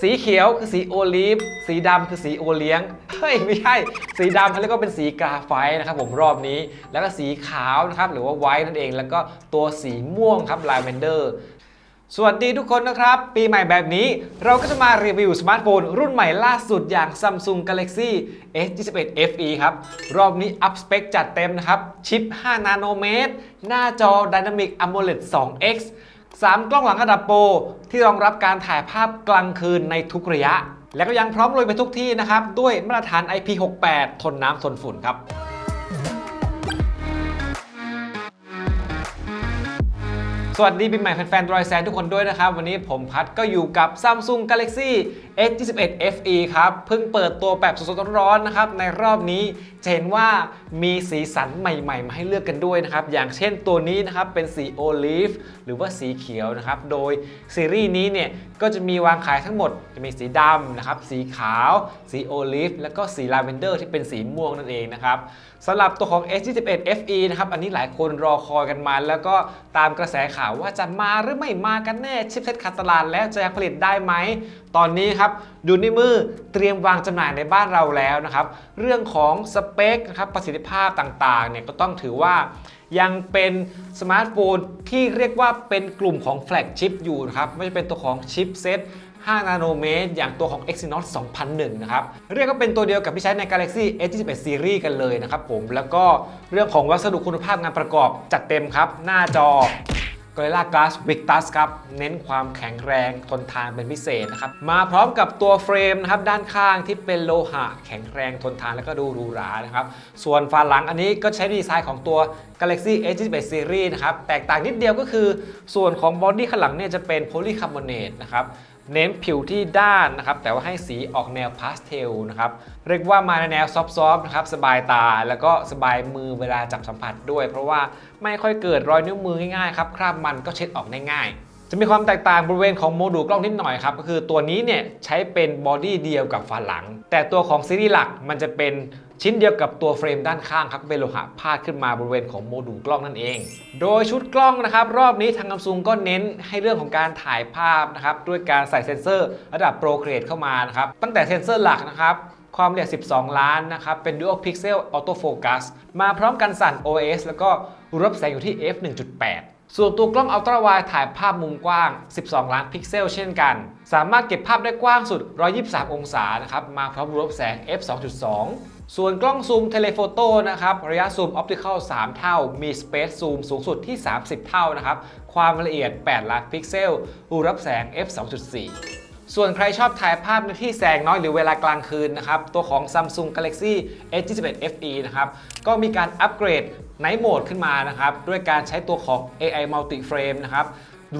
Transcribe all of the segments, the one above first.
สีเขียวคือสีโอลีฟ สีดำคือสีโอเลี้ยง เฮ้ยไม่ใช่ สีดำเขาเรียกว่าเป็นสีกราไฟต์นะครับผมรอบนี้ แล้วก็สีขาวนะครับหรือว่าไวท์นั่นเอง แล้วก็ตัวสีม่วงครับลาเวนเดอร์สวัสดีทุกคนนะครับ ปีใหม่แบบนี้เราก็จะมารีวิวสมาร์ทโฟน รุ่นใหม่ล่าสุดอย่าง Samsung Galaxy S21 FE ครับ รอบนี้อัพสเปคจัดเต็มนะครับ ชิป 5 นาโนเมตร หน้าจอ Dynamic AMOLED 2X 3 กล้องหลังระดับโปรที่รองรับการถ่ายภาพกลางคืนในทุกระยะ และก็ยังพร้อมลุยไปทุกที่นะครับ ด้วยมาตรฐาน IP68 ทนน้ำทนฝุ่นครับ วัสดีปีใหม่แฟนๆดรอยแซนทุกคนด้วยนะครับ วันนี้ผมพัดก็อยู่กับ Samsung Galaxy S21 FE ครับ เพิ่งเปิดตัวแบบสดๆร้อนๆนะครับ ในรอบนี้จะเห็นว่ามีสีสันใหม่ๆ มาให้เลือกกันด้วยนะครับ อย่างเช่นตัวนี้นะครับ เป็นสีโอลีฟหรือว่าสีเขียวนะครับ โดยซีรีส์นี้เนี่ย ก็จะมีวางขายทั้งหมดจะมีสีดำนะครับ สีขาว สีโอลีฟแล้วก็สีลาเวนเดอร์ที่เป็นสีม่วงนั่นเองนะครับสำหรับตัวของ S21 FE นะครับอันนี้หลายคนรอคอยกันมาแล้วก็ตามกระแสข่าวว่าจะมาหรือไม่มากันแน่ชิปเซ็ตขาดตลาดแล้วจะยังผลิตได้ไหม ตอนนี้ครับอยู่ในมือเตรียมวางจำหน่ายในบ้านเราแล้วนะครับ เรื่องของสเปคนะครับประสิทธิภาพต่างๆเนี่ยก็ต้องถือว่ายังเป็นสมาร์ทโฟนที่เรียกว่าเป็นกลุ่มของแฟลกชิปอยู่นะครับ ไม่ว่เป็นตัวของชิปเซต5 นาโนเมตร อย่างตัวของ Exynos 2001 นะครับ เรียกว่าเป็นตัวเดียวกับที่ใช้ใน Galaxy S21 Series กันเลยนะครับผม แล้วก็เรื่องของวัสดุคุณภาพงานประกอบจัดเต็มครับ หน้าจอ Gorilla Glass Victus ครับ เน้นความแข็งแรงทนทานเป็นพิเศษนะครับ มาพร้อมกับตัวเฟรมนะครับด้านข้างที่เป็นโลหะแข็งแรงทนทานแล้วก็ดูหรูหรานะครับ ส่วนฝาหลังอันนี้ก็ใช้ดีไซน์ของตัว Galaxy S21 Series นะครับ แตกต่างนิดเดียวก็คือ ส่วนของบอดี้ข้างหลังเนี่ยจะเป็นโพลีคาร์บอเนตนะครับเน้นผิวที่ด้านนะครับ แต่ว่าให้สีออกแนวพาสเทลนะครับ เรียกว่ามาในแนวซอฟต์ๆนะครับ สบายตาแล้วก็สบายมือเวลาจับสัมผัสด้วย เพราะว่า ไม่ค่อยเกิดรอยนิ้วมือง่ายๆครับคราบมันก็เช็ดออกได้ง่าย จะมีความแตกต่างบริเวณของโมดูลกล้องนิดหน่อยครับก็คือตัวนี้เนี่ยใช้เป็นบอดี้เดียวกับฝาหลัง แต่ตัวของซีรีส์หลักมันจะเป็นชิ้นเดียวกับตัวเฟรมด้านข้างครับเป็นโลหะพาดขึ้นมาบริเวณของโมดูลกล้องนั่นเอง โดยชุดกล้องนะครับ รอบนี้ทางซัมซุงก็เน้นให้เรื่องของการถ่ายภาพนะครับด้วยการใส่เซ็นเซอร์ ระดับโปรเกรดเข้ามานะครับตั้งแต่เซ็นเซอร์หลักนะครับ ความละเอียด 12 ล้านนะครับ เป็น Dual Pixel Auto Focus มาพร้อมกันสั่น OS แล้วก็รับแสงอยู่ที่ f 1.8 ส่วนตัวกล้องอัลตร้าไวถ่ายภาพมุมกว้าง 12 ล้านพิกเซลเช่นกัน สามารถเก็บภาพได้กว้างสุด 123 องศานะครับ มาพร้อมรับแสง f 2.2ส่วนกล้องซูมเทเลโฟโต้นะครับ ระยะซูมออปติคอล3 เท่า มีสเปซซูมสูงสุดที่ 30 เท่านะครับ ความละเอียด 8 ล้านพิกเซล รูรับแสง f 2.4 ส่วนใครชอบถ่ายภาพในที่แสงน้อยหรือเวลากลางคืนนะครับ ตัวของ Samsung Galaxy S21 FE นะครับ ก็มีการอัปเกรด Night Mode ขึ้นมานะครับ ด้วยการใช้ตัวของ AI Multi Frame นะครับ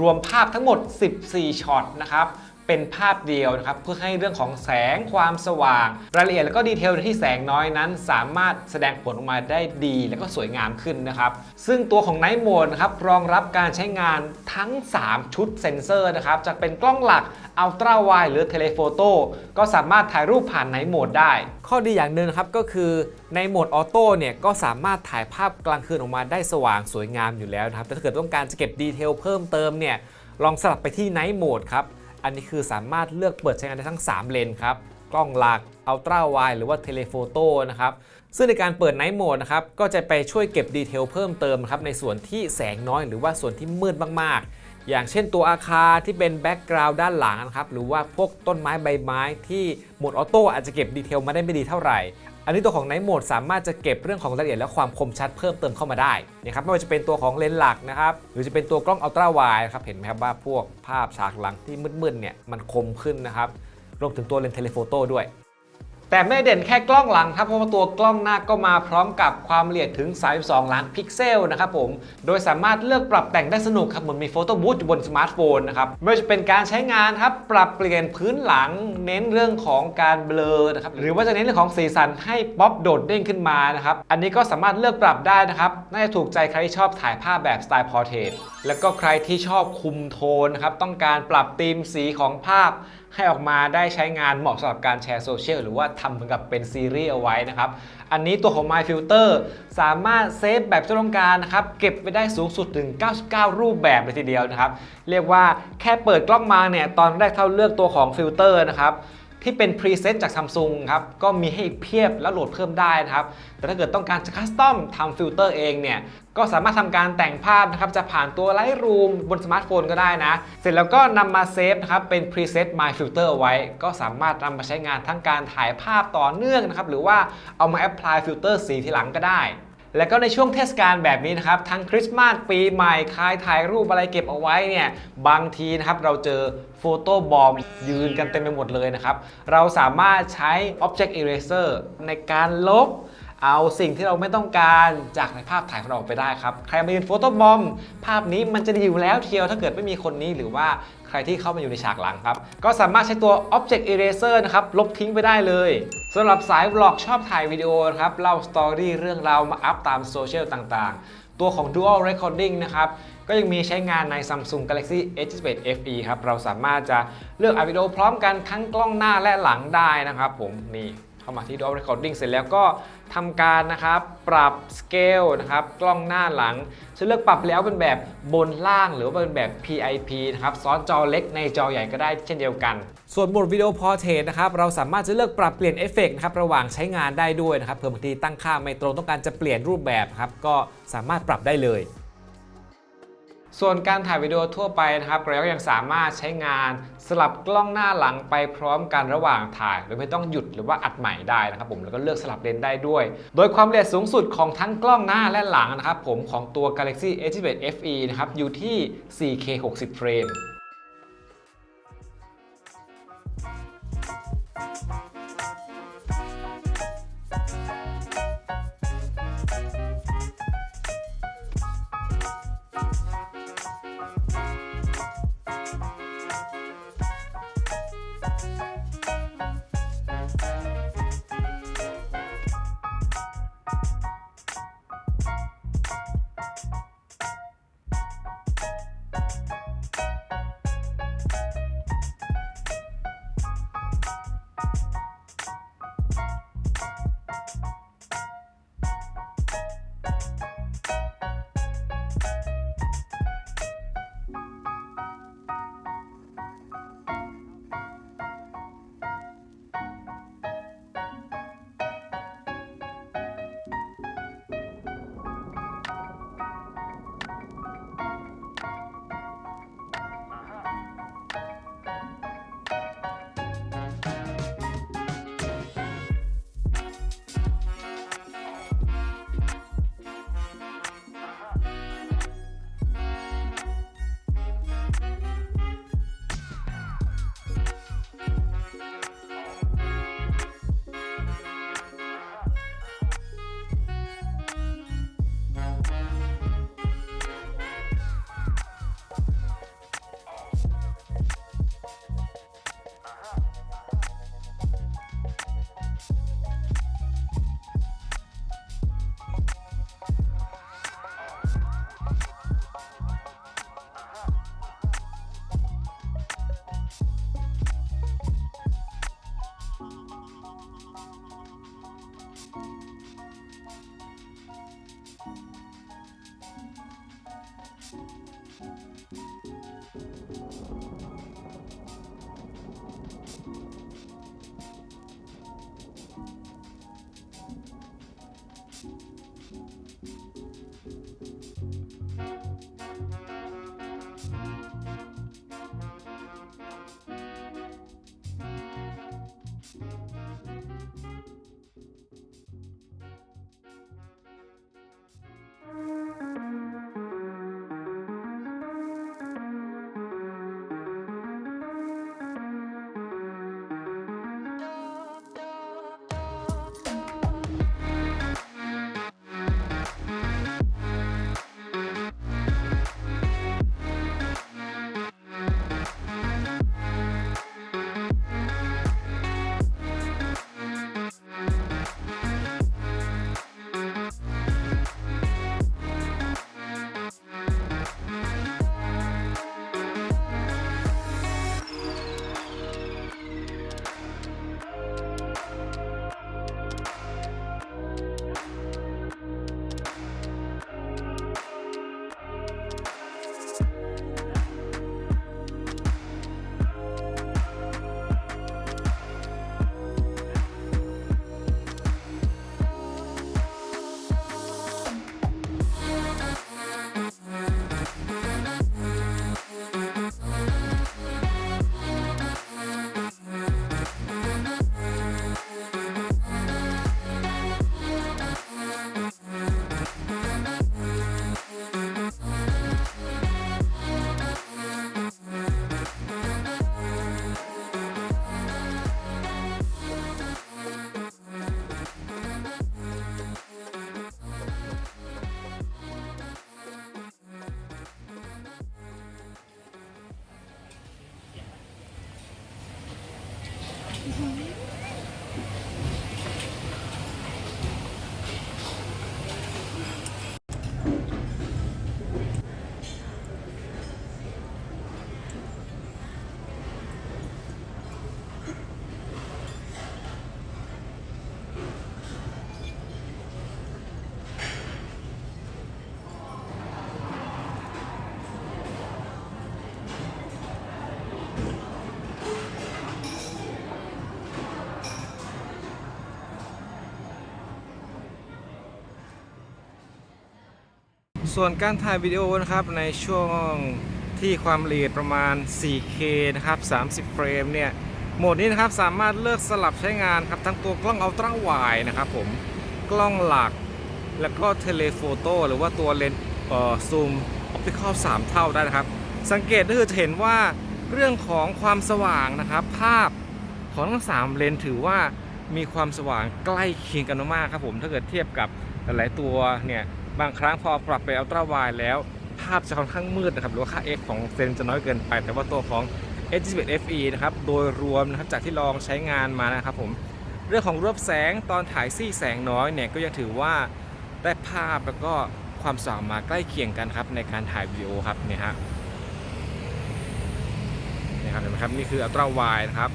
รวมภาพทั้งหมด 14 ช็อตนะครับ เป็นภาพเดียวนะครับเพื่อให้เรื่องของแสงความสว่าง รายละเอียดแล้วก็ดีเทลที่แสงน้อยนั้น สามารถแสดงผลออกมาได้ดี และก็สวยงามขึ้นนะครับซึ่งตัวของ Night Mode นะครับรองรับการใช้งานทั้ง 3 ชุดเซ็นเซอร์นะครับจะเป็นกล้องหลักอัลตราไวหรือเทเลโฟโต้ก็สามารถถ่ายรูปผ่านไนท์โหมดได้ ข้อดีอย่างหนึ่งครับก็คือในโหมดออโต้เนี่ยก็สามารถถ่ายภาพกลางคืนออกมาได้สว่างสวยงามอยู่แล้วนะครับแต่ถ้าเกิดต้องการจะเก็บดีเทลเพิ่มเติมเนี่ยลองสลับไปที่ไนท์โหมดครับ อันนี้คือสามารถเลือกเปิดใช้งานได้ทั้ง 3 เลนครับ กล้องหลักอัลตร้าไวหรือว่าเทเลโฟโต้นะครับซึ่งในการเปิดไนท์โหมดนะครับก็จะไปช่วยเก็บดีเทลเพิ่มเติมครับในส่วนที่แสงน้อยหรือว่าส่วนที่มืดมากๆ อย่างเช่นตัวอาคารที่เป็นแบ็กกราวด์ด้านหลังนะครับหรือว่าพวกต้นไม้ใบไม้ที่โหมดออโต้อาจจะเก็บดีเทลมาได้ไม่ดีเท่าไหร่ อันนี้ตัวของไนท์โหมดสามารถจะเก็บเรื่องของรายละเอียดและความคมชัดเพิ่มเติมเข้ามาได้นะครับไม่ว่าจะเป็นตัวของเลนส์หลักนะครับหรือจะเป็นตัวกล้องอัลตร้าไวด์ครับเห็นไหมครับว่าพวกภาพฉากหลังที่มืดๆเนี่ยมันคมขึ้นนะครับรวมถึงตัวเลนส์เทเลโฟโต้ด้วย แต่ไม่เด่นแค่กล้องหลังครับเพราะว่าตัวกล้องหน้าก็มาพร้อมกับความละเอียดถึง 32 ล้านพิกเซลนะครับผมโดยสามารถเลือกปรับแต่งได้สนุกครับเหมือนมีโฟโต้บูธอยู่บนสมาร์ทโฟนนะครับไม่ว่าจะเป็นการใช้งานครับปรับเปลี่ยนพื้นหลัง เน้นเรื่องของการเบลอนะครับหรือว่าจะเน้นเรื่องของสีสันให้ป๊อปโดดเด้งขึ้นมานะครับอันนี้ก็สามารถเลือกปรับได้นะครับน่าจะถูกใจใครที่ชอบถ่ายภาพแบบสไตล์พอร์เทรตแล้วก็ใครที่ชอบคุมโทนนะครับต้องการปรับธีมสีของภาพให้ออกมาได้ใช้งานเหมาะสำหรับการแชร์โซเชียลหรือว่าทำเหมือนกับเป็นซีรีส์เอาไว้นะครับ อันนี้ตัวของ My Filter สามารถเซฟแบบที่ต้องการนะครับ เก็บไว้ได้สูงสุดถึง 99 รูปแบบเลยทีเดียวนะครับ เรียกว่าแค่เปิดกล้องมาเนี่ย ตอนแรกเท่าเลือกตัวของฟิลเตอร์นะครับ ที่เป็นพรีเซตจาก Samsung ครับก็มีให้เพียบแล้วโหลดเพิ่มได้นะครับ แต่ถ้าเกิดต้องการจะคัสตอมทำฟิลเตอร์เองเนี่ยก็สามารถทำการแต่งภาพนะครับจะผ่านตัว Lightroom บนสมาร์ทโฟนก็ได้นะ เสร็จแล้วก็นำมาเซฟนะครับเป็น preset my filter เอาไว้ ก็สามารถนำมาใช้งานทั้งการถ่ายภาพต่อเนื่องนะครับหรือว่าเอามา apply filter สีทีหลังก็ได้ แล้วก็ในช่วงเทศกาลแบบนี้นะครับ ทั้งคริสต์มาสปีใหม่คายถ่ายรูปอะไรเก็บเอาไว้เนี่ย บางทีนะครับเราเจอโฟโต้บอมยืนกันเต็มไปหมดเลยนะครับ เราสามารถใช้ Object Eraser ในการลบเอาสิ่งที่เราไม่ต้องการจากในภาพถ่ายของเราออกไปได้ครับ ใครมายืนโฟโต้บอมภาพนี้มันจะดีอยู่แล้วเทียวถ้าเกิดไม่มีคนนี้หรือว่า ใครที่เข้ามาอยู่ในฉากหลังครับ ก็สามารถใช้ตัว Object Eraser นะครับ ลบทิ้งไปได้เลยสำหรับสายบล็อกชอบถ่ายวิดีโอครับ เล่าสตอรี่เรื่องราวมาอัพตามโซเชียลต่างๆ ตัวของ Dual Recording นะครับก็ยังมีใช้งานใน Samsung Galaxy S21 FE ครับ เราสามารถจะเลือกอัดวิดีโอพร้อมกันทั้งกล้องหน้าและหลังได้นะครับผมนี่ เข้ามาที่ Dual Recording เสร็จแล้วก็ทำการนะครับปรับสเกลนะครับกล้องหน้าหลังจะเลือกปรับแล้วเป็นแบบบนล่างหรือว่าเป็นแบบ PIP นะครับซ้อนจอเล็กในจอใหญ่ก็ได้เช่นเดียวกัน ส่วนโหมดวิดีโอพอร์เทรตนะครับเราสามารถจะเลือกปรับเปลี่ยนเอฟเฟกต์นะครับระหว่างใช้งานได้ด้วยนะครับเผื่อบางทีตั้งค่าไม่ตรงต้องการจะเปลี่ยนรูปแบบครับก็สามารถปรับได้เลย ส่วนการถ่ายวิดีโอทั่วไปนะครับเราก็ยังสามารถใช้งานสลับกล้องหน้าหลังไปพร้อมกันระหว่างถ่าย โดยไม่ต้องหยุดหรือว่าอัดใหม่ได้นะครับผมแล้วก็เลือกสลับเลนส์ได้ด้วย โดยความละเอียดสูงสุดของทั้งกล้องหน้าและหลังนะครับผมของตัว Galaxy S21 FE นะครับอยู่ที่ 4K 60 เฟรม Mm-hmm. ส่วนการถ่ายวิดีโอนะครับในช่วงที่ความละเอียดประมาณ 4K นะครับ 30 เฟรมเนี่ย โหมดนี้นะครับสามารถเลือกสลับใช้งานครับทั้งตัวกล้องอัลตร้าไวด์นะครับผม กล้องหลัก แล้วก็เทเลโฟโต้หรือว่าตัวเลนส์ซูมออปติคอล3เท่าได้นะครับ สังเกตก็คือจะเห็นว่าเรื่องของความสว่างนะครับ ภาพของทั้ง 3 เลนส์ถือว่ามีความสว่างใกล้เคียงกันมากครับผม ถ้าเกิดเทียบกับหลายๆตัวเนี่ย บางครั้งพอปรับไปอัลตร้าไวด์แล้ว ภาพจะค่อนข้างมืดนะครับหรือว่าค่า f ของเซนจะน้อยเกินไป แต่ว่าตัวของ H21 FE นะครับโดยรวมนะครับจากที่ลองใช้งานมานะครับผมเรื่องของรวบแสงตอนถ่ายซี่แสงน้อยเนี่ยก็ยังถือว่าได้ภาพแล้วก็ความสว่างมาใกล้เคียงกันครับในการถ่ายวิดีโอครับเนี่ยฮะนี่ครับเห็นไหมครับนี่คืออัลตร้าไวนะครับ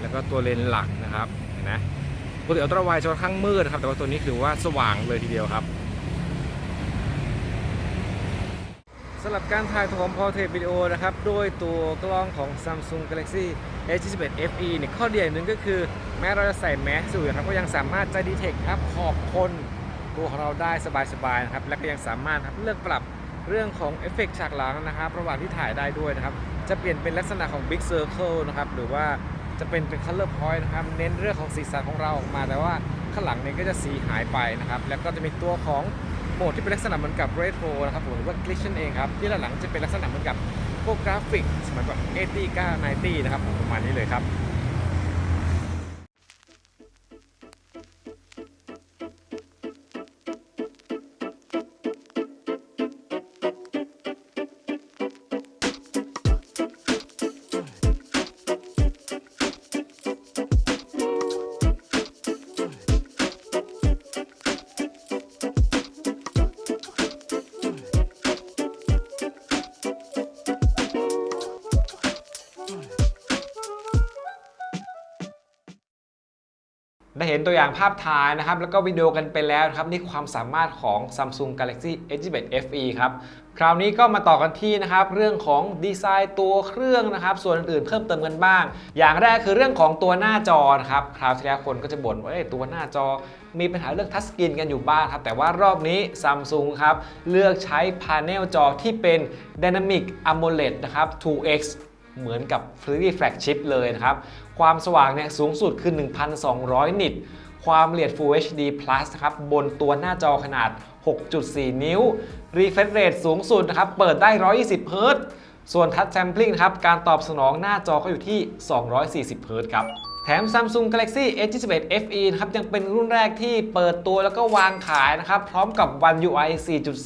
แล้วก็ตัวเลนส์หลักนะครับเห็นไหมปกติอัลตร้าไวจะค่อนข้างมืดนะครับแต่ว่าตัวนี้คือว่าสว่างเลยทีเดียวครับ สำหรับการถ่ายทอมพอเทรตวิดีโอนะครับ โดยตัวกล้องของ Samsung Galaxy S21 FE เนี่ยข้อดีอย่างหนึ่งก็คือ แม้เราจะใส่แมสอยู่นะครับก็ยังสามารถจะดีเทคครับขอบคนตัวของเราได้สบายๆนะครับและก็ยังสามารถครับเลือกปรับเรื่องของเอฟเฟกต์ฉากหลังนะครับระหว่างที่ถ่ายได้ด้วยนะครับ จะเปลี่ยนเป็นลักษณะของ Big Circle นะครับหรือว่าจะเป็นเป็น Color Point นะครับเน้นเรื่องของสีสันของเราออกมา แต่ว่าข้างหลังเนี่ยก็จะสีหายไปนะครับแล้วก็จะมีตัวของ โหมดที่เป็นลักษณะเหมือนกับเรโทรนะครับผมหรือว่า Glitch นั่นเองครับที่ด้านหลังจะเป็นลักษณะเหมือนกับพวกกราฟิกสมัยแบบ80 90 นะครับผมประมาณนี้เลยครับ เห็นตัวอย่างภาพถ่ายนะครับ แล้วก็วิดีโอกันไปแล้วครับ นี่ความสามารถของ Samsung Galaxy S21 FE ครับ คราวนี้ก็มาต่อกันที่นะครับ เรื่องของดีไซน์ตัวเครื่องนะครับ ส่วนอื่นๆเพิ่มเติมกันบ้าง อย่างแรกคือเรื่องของตัวหน้าจอนะครับ คราวที่แล้วคนก็จะบ่นว่าตัวหน้าจอ มีปัญหาเรื่องทัชสกรีนกันอยู่บ้างครับ แต่ว่ารอบนี้ Samsung ครับ เลือกใช้พาเนลจอที่เป็น Dynamic AMOLED นะครับ 2x เหมือนกับ f r e e Flagship เลยนะครับ ความสว่างเนี่ยสูงสุดคือ 1,200 นิต ความละเอียด Full HD Plus ครับบนตัวหน้าจอขนาด 6.4 นิ้ว Refresh Rate สูงสุดนะครับเปิดได้ 120 Hz ส่วน Touch Sampling ครับการตอบสนองหน้าจอก็อยู่ที่ 240 Hz ครับแถม Samsung Galaxy S21 FE นะครับยังเป็นรุ่นแรกที่เปิดตัวแล้วก็วางขายนะครับ พร้อมกับ One UI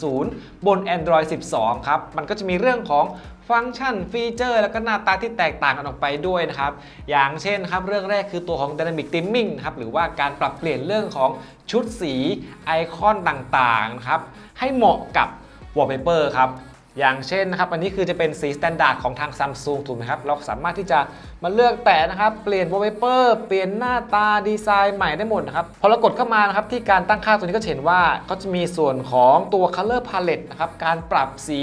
4.0 บน Android 12 ครับ มันก็จะมีเรื่องของ ฟังก์ชันฟีเจอร์ แล้วก็หน้าตาที่แตกต่างกันออกไปด้วยนะครับ อย่างเช่นครับ เรื่องแรกคือตัวของ Dynamic Dimming นะครับ หรือว่าการปรับเปลี่ยนเรื่องของชุดสีไอคอนต่างๆนะครับ ให้เหมาะกับ Wallpaper ครับ อย่างเช่นนะครับ อันนี้คือจะเป็นสีสแตนดาร์ดของทาง Samsung ถูกไหมครับ เราสามารถที่จะมาเลือกแต่นะครับ เปลี่ยน wallpaper เปลี่ยนหน้าตาดีไซน์ใหม่ได้หมดนะครับ พอเรากดเข้ามานะครับ ที่การตั้งค่าตัวนี้ก็เห็นว่าเขาจะมีส่วนของตัว color palette นะครับ การปรับสี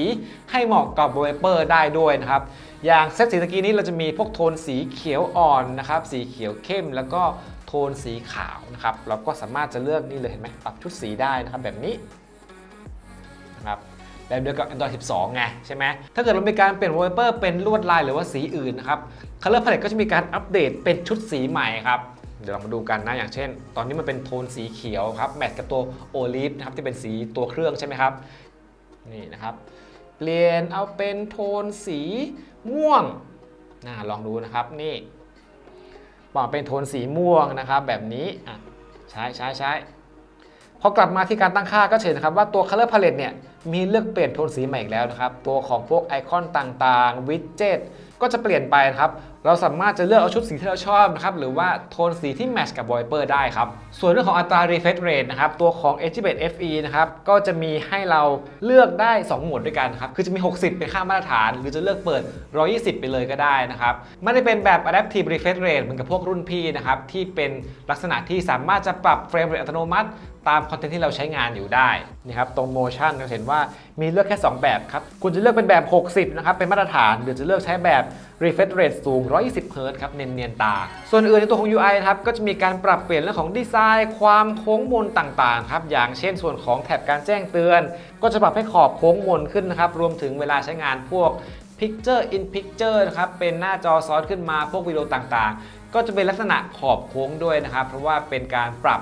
ให้เหมาะกับ wallpaper ได้ด้วยนะครับ อย่างเซตสีตะกี้นี้เราจะมีพวกโทนสีเขียวอ่อนนะครับ สีเขียวเข้มแล้วก็โทนสีขาวนะครับ เราก็สามารถจะเลือกนี่เลยเห็นไหมปรับชุดสีได้นะครับแบบนี้นะครับ แบบเดียวกับ Android 12 ไงใช่ไหมถ้าเกิดเรามีการเปลี่ยน wallpaper เป็นลวดลายหรือว่าสีอื่นนะครับ Color Palette ก็จะมีการอัปเดตเป็นชุดสีใหม่ครับเดี๋ยวเรามาดูกันนะ อย่างเช่น ตอนนี้มันเป็นโทนสีเขียวครับแมทกับตัวโอลิฟนะครับที่เป็นสีตัวเครื่องใช่ไหมครับนี่นะครับ เปลี่ยนเอาเป็นโทนสีม่วงน่าลองดูนะครับนี่บอกเป็นโทนสีม่วงนะครับ แบบนี้อะใช้ใช้ใช้ พอกลับมาที่การตั้งค่าก็เห็นนะครับว่าตัว Color Palette เนี่ยมีเลือกเปลี่ยนโทนสีใหม่อีกแล้วนะครับ ตัวของพวกไอคอนต่างๆ วิดเจ็ตก็จะเปลี่ยนไปนะครับ เราสามารถจะเลือกเอาชุดสีที่เราชอบนะครับ หรือว่าโทนสีที่แมทช์กับ Viper ได้ครับ ส่วนเรื่องของอัตรา refresh rate นะครับ ตัวของ h 1 FE นะครับ ก็จะมีให้เราเลือกได้ 2 โหมดด้วยกันครับ คือจะมี 60 เป็นค่ามาตรฐาน หรือจะเลือกเปิด 120 ไปเลยก็ได้นะครับ ไม่ได้เป็นแบบ adaptive refresh rate เหมือนกับพวกรุ่นพี่นะครับ ที่เป็นลักษณะที่สามารถจะปรับเฟรมเรทอัตโนมัติตามคอนเทนต์ที่เราใช้งานอยู่ได้นี่ครับตรง motion เราเห็นว่ามีเลือกแค่ 2 แบบครับ คุณจะเลือกเป็นแบบ 60 นะครับ เป็นมาตรฐาน หรือจะเลือกใช้แบบ refresh rate สูง 120 Hz ครับ เนียนๆตา ส่วนอื่นในตัวของ UI นะครับ ก็จะมีการปรับเปลี่ยนเรื่องของดีไซน์ ความโค้งมนต่างๆครับ อย่างเช่นส่วนของแถบการแจ้งเตือน ก็จะปรับให้ขอบโค้งมนขึ้นนะครับ รวมถึงเวลาใช้งานพวก Picture in Picture นะครับ เป็นหน้าจอซ้อนขึ้นมาพวกวิดีโอต่างๆ ก็จะเป็นลักษณะขอบโค้งด้วยนะครับ เพราะว่าเป็นการปรับ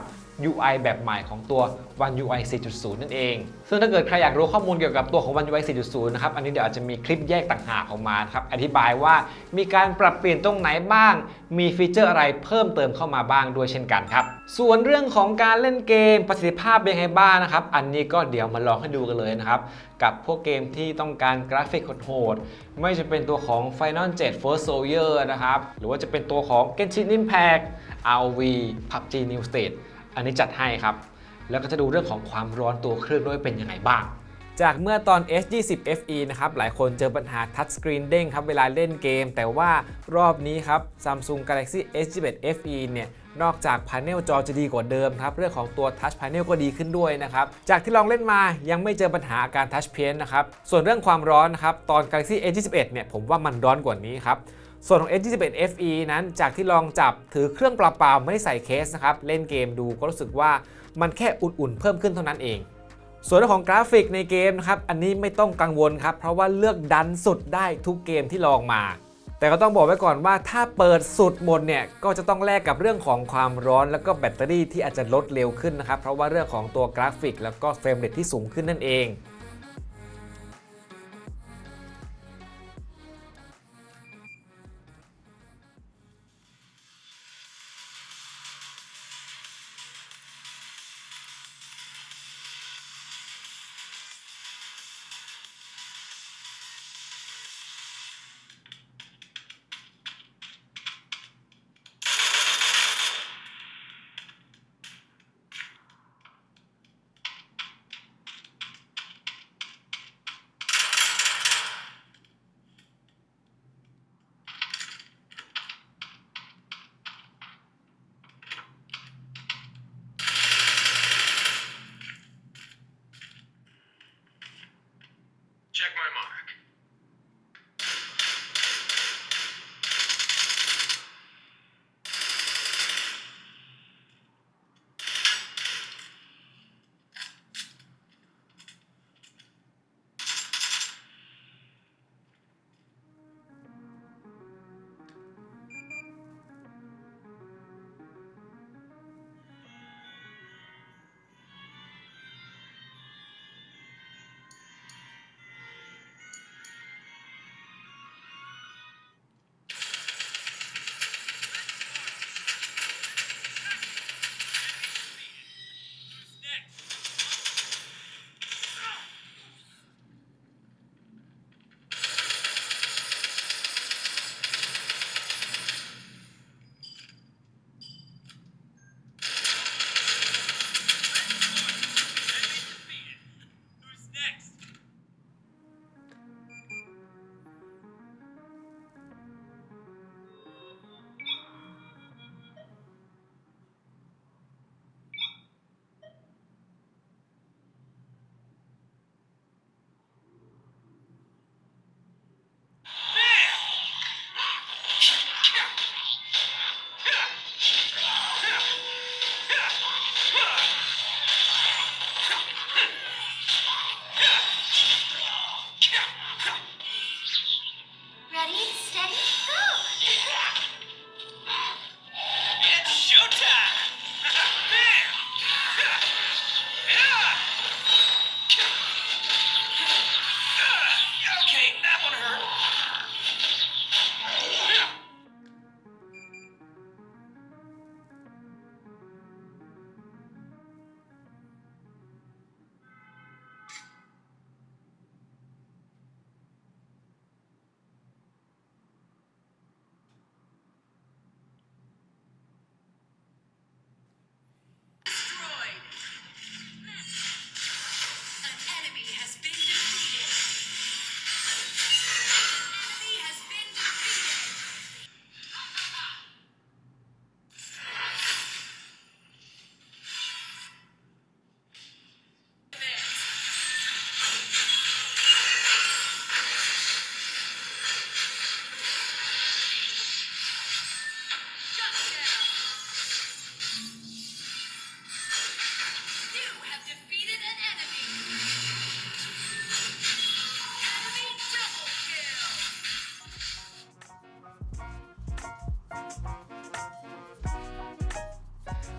UI แบบใหม่ของตัว One UI 4.0 นั่นเอง ซึ่งถ้าเกิดใครอยากรู้ข้อมูลเกี่ยวกับตัวของ One UI 4.0 นะครับ อันนี้เดี๋ยวอาจจะมีคลิปแยกต่างหากออกมาครับ อธิบายว่ามีการปรับเปลี่ยนตรงไหนบ้าง มีฟีเจอร์อะไรเพิ่มเติมเข้ามาบ้างด้วยเช่นกันครับ ส่วนเรื่องของการเล่นเกมประสิทธิภาพเป็นยังไงบ้างนะครับ อันนี้ก็เดี๋ยวมาลองให้ดูกันเลยนะครับ กับพวกเกมที่ต้องการกราฟิกโหดๆไม่จะเป็นตัวของ Final 7 First Soldier นะครับ หรือว่าจะเป็นตัวของ Genshin Impact ROV PUBG New State อันนี้จัดให้ครับ แล้วก็จะดูเรื่องของความร้อนตัวเครื่องด้วยเป็นยังไงบ้าง จากเมื่อตอน S20 FE นะครับ หลายคนเจอปัญหาทัชสกรีนเด้งครับ เวลาเล่นเกม แต่ว่ารอบนี้ครับ Samsung Galaxy S21 FE เนี่ยนอกจากพาเนลจอจะดีกว่าเดิมครับ เรื่องของตัว Touch Panel ก็ดีขึ้นด้วยนะครับ จากที่ลองเล่นมายังไม่เจอปัญหาอาการ Touch Pain นะครับ ส่วนเรื่องความร้อนนะครับ ตอน Galaxy S21 เนี่ยผมว่ามันร้อนกว่านี้ครับ ส่วนของ S21 FE นั้นจากที่ลองจับถือเครื่องเปล่าๆไม่ได้ใส่เคสนะครับ เล่นเกมดูก็รู้สึกว่ามันแค่อุ่นๆ เพิ่มขึ้นเท่านั้นเอง ส่วนเรื่องของกราฟิกในเกมนะครับ อันนี้ไม่ต้องกังวลครับ เพราะว่าเลือกดันสุดได้ทุกเกมที่ลองมา แต่ก็ต้องบอกไว้ก่อนว่าถ้าเปิดสุดหมดเนี่ย ก็จะต้องแลกกับเรื่องของความร้อน แล้วก็แบตเตอรี่ที่อาจจะลดเร็วขึ้นนะครับเพราะว่าเรื่องของตัวกราฟิก แล้วก็เฟรมเรทที่สูงขึ้นนั่นเอง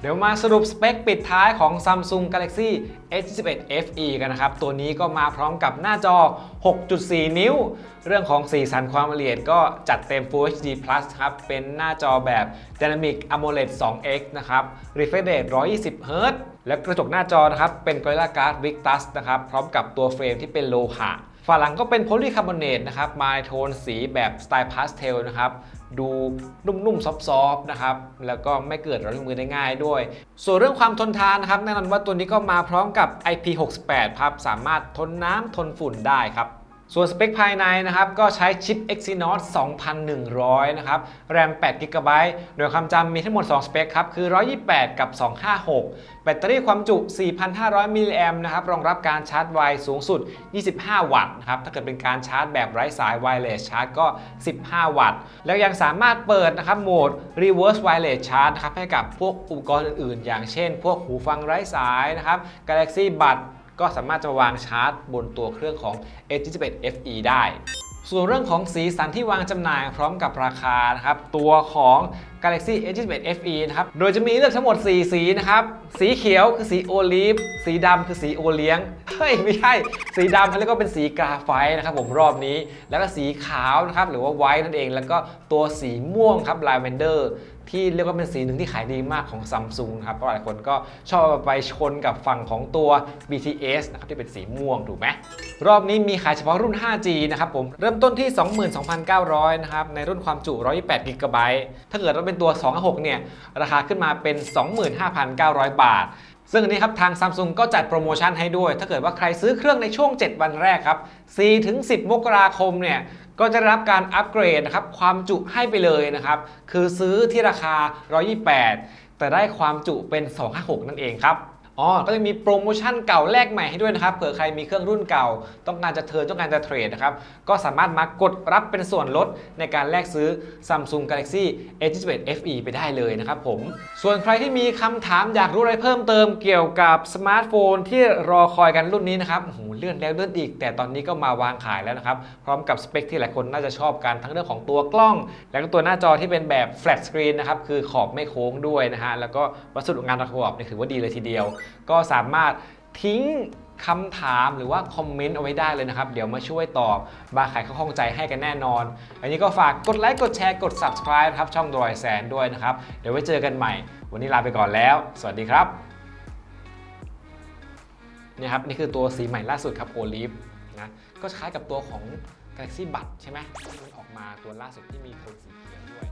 เดี๋ยวมาสรุปสเปคปิดท้ายของ Samsung Galaxy S21 FE กันนะครับ ตัวนี้ก็มาพร้อมกับหน้าจอ 6.4 นิ้ว เรื่องของสีสันความละเอียดก็จัดเต็ม Full HD Plus ครับ เป็นหน้าจอแบบ Dynamic AMOLED 2X นะครับ Refresh Rate 120 Hz และกระจกหน้าจอนะครับ เป็น Gorilla Glass Victus นะครับ พร้อมกับตัวเฟรมที่เป็นโลหะ ฝาหลังก็เป็นโพลีคาร์บอเนตนะครับ มาในโทนสีแบบสไตล์พาสเทลนะครับ ดูนุ่มๆ ซอฟๆ นะครับ แล้วก็ไม่เกิดรอยมือได้ง่ายด้วย ส่วนเรื่องความทนทานนะครับ แน่นอนว่าตัวนี้ก็มาพร้อมกับ IP68 ครับ สามารถทนน้ำทนฝุ่นได้ครับ ส่วนสเปคภายในนะครับก็ใช้ชิป Exynos 2100 นะครับ แรม 8 g b โดยความจำมีทั้งหมด 2 สเปคครับ คือ 128 กับ 256 แบตเตอรี่ความจุ 4,500 มิลลิแอมนะครับ รองรับการชาร์จไวสูงสุด 25 วัตต์นะครับ ถ้าเกิดเป็นการชาร์จแบบไร้สาย wireless charge ก็ 15 วัตต์ แล้วยังสามารถเปิดนะครับโหมด reverse wireless charge นะครับให้กับพวกอุปกรณ์อื่นๆ อย่างเช่น พวกหูฟังไร้สายนะครับ Galaxy Buds ก็สามารถจะวางชาร์จบนตัวเครื่องของ A21 FE ได้ ส่วนเรื่องของสีสันที่วางจำหน่ายพร้อมกับราคานะครับตัวของ Galaxy A21 FE นะครับ โดยจะมีเลือกทั้งหมด 4 สีนะครับ สีเขียวคือสีโอลีฟ สีดำคือสีโอเลี้ยง เฮ้ย ไม่ใช่ สีดำเขาเรียกว่าเป็นสีกราไฟต์นะครับผมรอบนี้ แล้วก็สีขาวนะครับ หรือว่าไวท์นั่นเอง แล้วก็ตัวสีม่วงครับลาเวนเดอร์ ที่เรียกว่าเป็นสีหนึ่งที่ขายดีมากของซัมซุงครับเพราะหลายคนก็ชอบไปชนกับฝั่งของตัว BTS นะครับที่เป็นสีม่วงถูกไหมรอบนี้มีขายเฉพาะรุ่น 5G นะครับผมเริ่มต้นที่ 22,900นะครับในรุ่นความจุ 128 g b ถ้าเกิดว่าเป็นตัว 256 เนี่ย ราคาขึ้นมาเป็น 25,900 บาทซึ่งอันนี้ครับทาง Samsung ก็จัดโปรโมชั่นให้ด้วย ถ้าเกิดว่าใครซื้อเครื่องในช่วง 7 วันแรกครับ 4 ถึง 10 มกราคมเนี่ย ก็จะได้รับการอัปเกรดนะครับความจุให้ไปเลยนะครับคือซื้อที่ราคา 128 แต่ได้ความจุเป็น 256 นั่นเองครับอ๋อ ก็จะมีโปรโมชั่นเก่าแลกใหม่ให้ด้วยนะครับ เผื่อใครมีเครื่องรุ่นเก่า ต้องการจะเทิร์นต้องการจะเทรดนะครับ ก็สามารถมากดรับเป็นส่วนลดในการแลกซื้อ Samsung Galaxy A21 FE ไปได้เลยนะครับผม ส่วนใครที่มีคำถามอยากรู้อะไรเพิ่มเติมเกี่ยวกับสมาร์ทโฟนที่รอคอยกันรุ่นนี้นะครับโอ้โหเลื่อนแล้วเลื่อนอีก แต่ตอนนี้ก็มาวางขายแล้วนะครับ พร้อมกับสเปคที่หลายคนน่าจะชอบกันทั้งเรื่องของตัวกล้อง แล้วก็ตัวหน้าจอที่เป็นแบบ flat screen นะครับคือขอบไม่โค้งด้วยนะฮะแล้วก็วัสดุงานประกอบเนี่ยถือว่าดีเลยทีเดียว ก็สามารถทิ้งคำถามหรือว่าคอมเมนต์เอาไว้ได้เลยนะครับ เดี๋ยวมาช่วยตอบบาไขข้อข้องใจให้กันแน่นอน อันนี้ก็ฝากกดไลค์ กดแชร์ กด subscribe ครับ ช่องดอยแสนด้วยนะครับ เดี๋ยวไว้เจอกันใหม่ วันนี้ลาไปก่อนแล้ว สวัสดีครับ นี่ครับนี่คือตัวสีใหม่ล่าสุดครับโอลิฟนะก็คล้ายกับตัวของ Galaxy Buds ใช่ไหมที่มันออกมาตัวล่าสุดที่มีโทนสีเขียวด้วย